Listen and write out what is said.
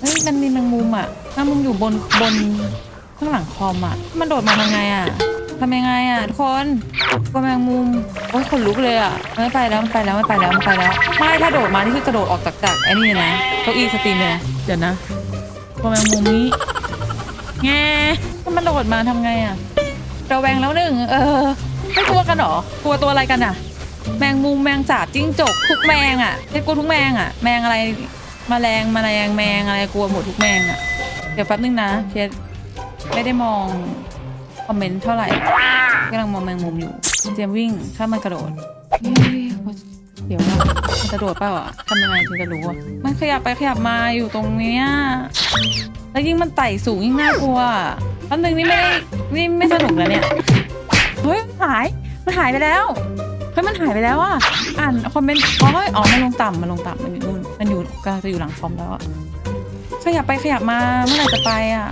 เฮ้ยมันมีแมงมุมอะแมงมุมอยู่บนบนข้างหลังคอมอะ มันโดดมาทำไงอะทำยังไงอะทุกคนกลัวแมงมุมโอ้ยขนลุกเลยอะไม่ไปแล้วมันไปแล้วไม่ไปแล้วมันไปแล้วไม่ถ้าโดดมานี่คือกระโดดออกจากจากไอ้นี่นะเก้าอี้สตรีมเลยนะเดี๋ยวนะกลัวแมงมุมนี้แง่ถ้ามันโดดมาทำไงอะระแวงแล้วหนึ่งเออไม่กลัวกันเหรอกลัวตัวอะไรกันอะ แมงมุมแมงสาบจิ้งจกทุกแมงอะไม่กลัวทุกแมงอะ แมงอะไร มแมลงมแมลงแมงอะไรกลัวหมดทุกแมงอะ เดี๋ยวแป๊บนึงนะเพียไม่ได้มองคอมเมนต์เท่าไหร่กำลังมองแมงมุมอยู่เตรียมวิ่งถ้ามันกระโดดเเดี๋ยวมันกระโดดเปล่าอะทำยังไงถึงจะรู้อะมันขยับไปขยับมาอยู่ตรงเนี้ยแล้วยิ่งมันไต่สูงยิ่งน่ากลัวแป๊บนึงนี่ไม่ได้นี่ไม่สนุกแล้วเนี่ยเฮ้ยมันหายมันหายไปแล้วเฮ้ยมันหายไปแล้วอะอ่านคอมเมนต์อ๋ออ๋อมันลงต่ำมันลงต่ำมันอยู่นู่นมันอยู่ กำลังจะอยู่หลังคอมแล้วอะขยับไปขยับมาเมื่อไหร่จะไปอะ